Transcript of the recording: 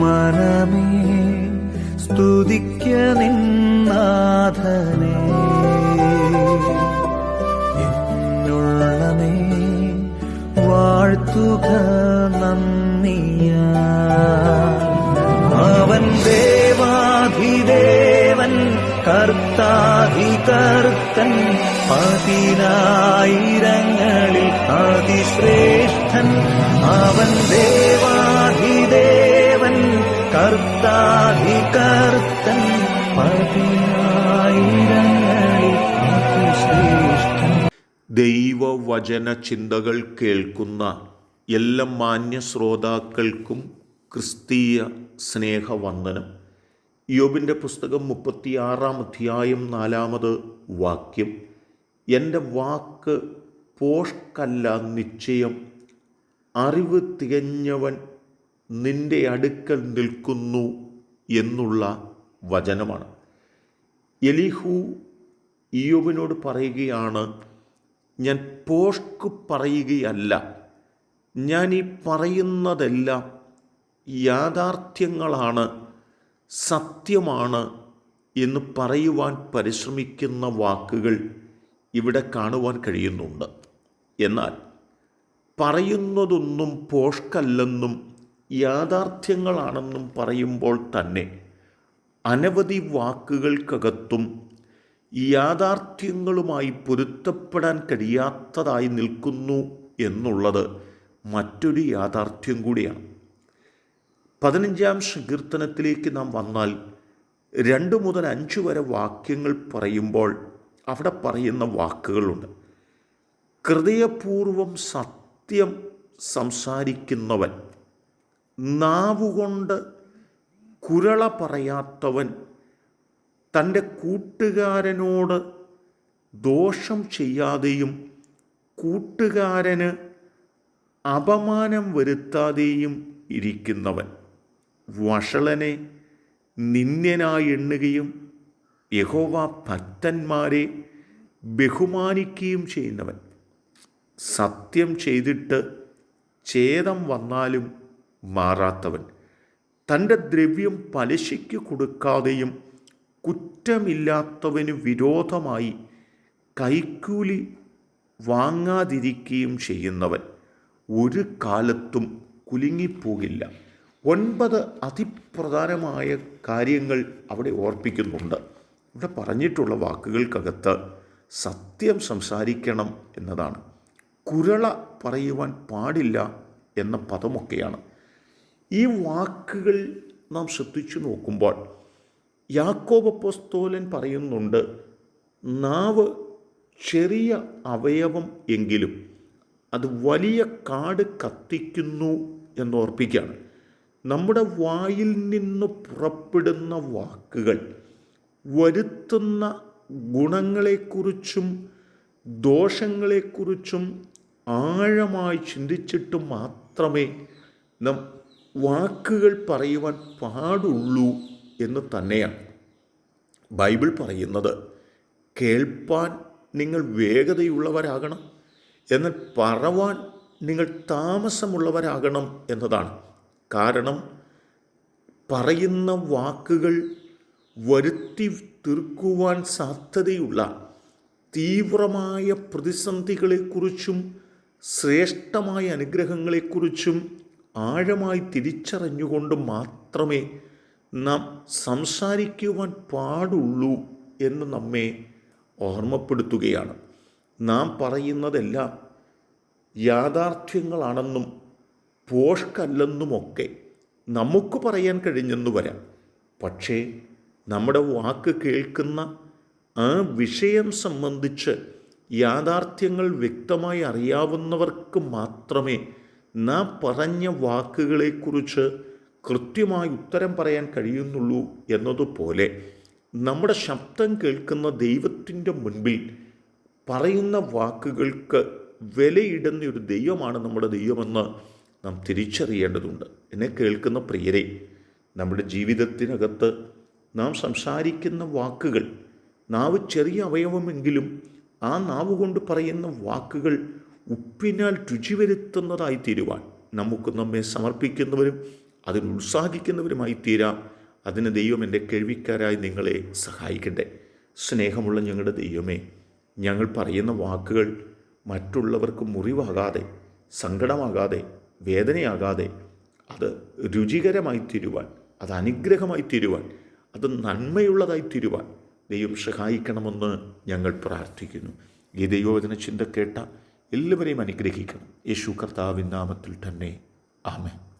മനമേ സ്തുതിക്ക നിന്നാഥനെ എന്നുള്ളമേ വാഴ്ത്തുക നന്ദിയ കർത്താധികർത്തൻ പതിനായിരങ്ങളിൽ അതിശ്രേഷ്ഠൻ. അവൻ ദേവാധിദേവൻ കർത്താധികർത്തൻ പതിനായിരങ്ങളിൽ അതിശ്രേഷ്ഠൻ. ദൈവവചന ചിന്തകൾ കേൾക്കുന്ന എല്ലാ മാന്യ ശ്രോതാക്കൾക്കും ക്രിസ്തീയ സ്നേഹവന്ദനം. യോബിന്റെ പുസ്തകം മുപ്പത്തിയാറാം അധ്യായം നാലാമത് വാക്യം എന്റെ വാക്ക് പോഷ്കല്ല നിശ്ചയം. അറിവ് തികഞ്ഞവൻ നിന്റെ അടുക്കൽ നിൽക്കുന്നു എന്നുള്ള വചനമാണ്. എലിഹു ഇയോബിനോട് പറയുകയാണ് ഞാൻ പോഷ്ക്ക് പറയുകയല്ല. ഞാൻ ഈ പറയുന്നതെല്ലാം യാഥാർത്ഥ്യങ്ങളാണ്. സത്യമാണ് എന്ന് പറയുവാൻ പരിശ്രമിക്കുന്ന വാക്കുകൾ ഇവിടെ കാണുവാൻ കഴിയുന്നുണ്ട്. എന്നാൽ പറയുന്നതൊന്നും പോഷ്കല്ലെന്നും യാഥാർത്ഥ്യങ്ങളാണെന്നും പറയുമ്പോൾ തന്നെ അനവധി വാക്കുകൾക്കകത്തും യാഥാർത്ഥ്യങ്ങളുമായി പൊരുത്തപ്പെടാൻ കഴിയാത്തതായി നിൽക്കുന്നു എന്നുള്ളത് മറ്റൊരു യാഥാർത്ഥ്യം കൂടിയാണ്. പതിനഞ്ചാം സങ്കീർത്തനത്തിലേക്ക് നാം വന്നാൽ രണ്ട് മുതൽ അഞ്ച് വരെ വാക്യങ്ങൾ പറയുമ്പോൾ അവിടെ പറയുന്ന വാക്കുകളുണ്ട്. ഹൃദയപൂർവം സത്യം സംസാരിക്കുന്നവൻ നാവുകൊണ്ട് കുരള പറയാത്തവൻ തന്റെ കൂട്ടുകാരനോട് ദോഷം ചെയ്യാതെയും കൂട്ടുകാരന് അപമാനം വരുത്താതെയും ഇരിക്കുന്നവൻ. വഷളനെ നിന്ദ്യനായി എണ്ണുകയും യഹോവ ഭക്തന്മാരെ ബഹുമാനിക്കുകയും ചെയ്യുന്നവൻ. സത്യം ചെയ്തിട്ട് ഛേദം വന്നാലും മാറാത്തവൻ. തന്റെ ദ്രവ്യം പലിശയ്ക്ക് കൊടുക്കാതെയും കുറ്റമില്ലാത്തവന് വിരോധമായി കൈക്കൂലി വാങ്ങാതിരിക്കുകയും ചെയ്യുന്നവൻ. ഒരു കാലത്തും കുലുങ്ങിപ്പോകില്ല. ഒൻപത് അതിപ്രധാനമായ കാര്യങ്ങൾ അവിടെ ഓർപ്പിക്കുന്നുണ്ട്. ഇവിടെ പറഞ്ഞിട്ടുള്ള വാക്കുകൾക്കകത്ത് സത്യം സംസാരിക്കണം എന്നതാണ്. കുരള പറയുവാൻ പാടില്ല എന്ന പദമൊക്കെയാണ്. ഈ വാക്കുകൾ നാം ശ്രദ്ധിച്ചു നോക്കുമ്പോൾ യാക്കോബപ്പോസ്തോലൻ പറയുന്നുണ്ട് നാവ് ചെറിയ അവയവം എങ്കിലും അത് വലിയ കാട് കത്തിക്കുന്നു എന്നോർപ്പിക്കുകയാണ്. നമ്മുടെ വായിൽ നിന്ന് പുറപ്പെടുന്ന വാക്കുകൾ വരുത്തുന്ന ഗുണങ്ങളെക്കുറിച്ചും ദോഷങ്ങളെക്കുറിച്ചും ആഴമായി ചിന്തിച്ചിട്ട് മാത്രമേ നാം വാക്കുകൾ പറയുവാൻ പാടുള്ളൂ എന്ന് തന്നെയാണ്. ബൈബിൾ പറയുന്നത് കേൾപ്പാൻ നിങ്ങൾ വേഗതയുള്ളവരാകണം എന്നാൽ പറവാൻ നിങ്ങൾ താമസമുള്ളവരാകണം എന്നതാണ്. കാരണം പറയുന്ന വാക്കുകൾ വരുത്തി തീർക്കുവാൻ സാധ്യതയുള്ള തീവ്രമായ പ്രതിസന്ധികളെക്കുറിച്ചും ശ്രേഷ്ഠമായ അനുഗ്രഹങ്ങളെക്കുറിച്ചും ആഴമായി തിരിച്ചറിഞ്ഞുകൊണ്ട് മാത്രമേ നാം സംസാരിക്കുവാൻ പാടുള്ളൂ എന്ന് നമ്മെ ഓർമ്മപ്പെടുത്തുകയാണ്. നാം പറയുന്നതെല്ലാം യാഥാർത്ഥ്യങ്ങളാണെന്നും പോഷ്കല്ലെന്നുമൊക്കെ നമുക്ക് പറയാൻ കഴിഞ്ഞെന്ന് വരാം. പക്ഷേ നമ്മുടെ വാക്ക് കേൾക്കുന്ന ആ വിഷയം സംബന്ധിച്ച് യാഥാർത്ഥ്യങ്ങൾ വ്യക്തമായി അറിയാവുന്നവർക്ക് മാത്രമേ നാം പറഞ്ഞ വാക്കുകളെക്കുറിച്ച് കൃത്യമായി ഉത്തരം പറയാൻ കഴിയുന്നുള്ളൂ എന്നതുപോലെ നമ്മുടെ ശബ്ദം കേൾക്കുന്ന ദൈവത്തിന്റെ മുൻപിൽ പറയുന്ന വാക്കുകൾക്ക് വിലയിടുന്ന ഒരു ദൈവമാണ് നമ്മുടെ ദൈവമെന്ന് നാം തിരിച്ചറിയേണ്ടതുണ്ട്. എന്നെ കേൾക്കുന്ന പ്രിയരെ നമ്മുടെ ജീവിതത്തിനകത്ത് നാം സംസാരിക്കുന്ന വാക്കുകൾ നാവ് ചെറിയ അവയവമെങ്കിലും ആ നാവ് കൊണ്ട് പറയുന്ന വാക്കുകൾ ഉപ്പിനാൽ രുചി വരുത്തുന്നതായി തീരുവാൻ നമുക്ക് നമ്മെ സമർപ്പിക്കുന്നവരും അതിൽ ഉത്സാഹിക്കുന്നവരുമായി തീരാം. അതിന് ദൈവം എന്റെ കേൾവിക്കാരായി നിങ്ങളെ സഹായിക്കട്ടെ. സ്നേഹമുള്ള ഞങ്ങളുടെ ദൈവമേ ഞങ്ങൾ പറയുന്ന വാക്കുകൾ മറ്റുള്ളവർക്ക് മുറിവാകാതെ സങ്കടമാകാതെ വേദനയാകാതെ അത് രുചികരമായി തീരുവാൻ അത് അനുഗ്രഹമായി തീരുവാൻ അത് നന്മയുള്ളതായി തീരുവാൻ ദൈവം സഹായിക്കണമെന്ന് ഞങ്ങൾ പ്രാർത്ഥിക്കുന്നു. ഈ ദൈവവചന ചിന്ത കേട്ട എല്ലാവരെയും അനുഗ്രഹിക്കണം. യേശു കർത്താവിൻ നാമത്തിൽ തന്നെ. ആമേൻ.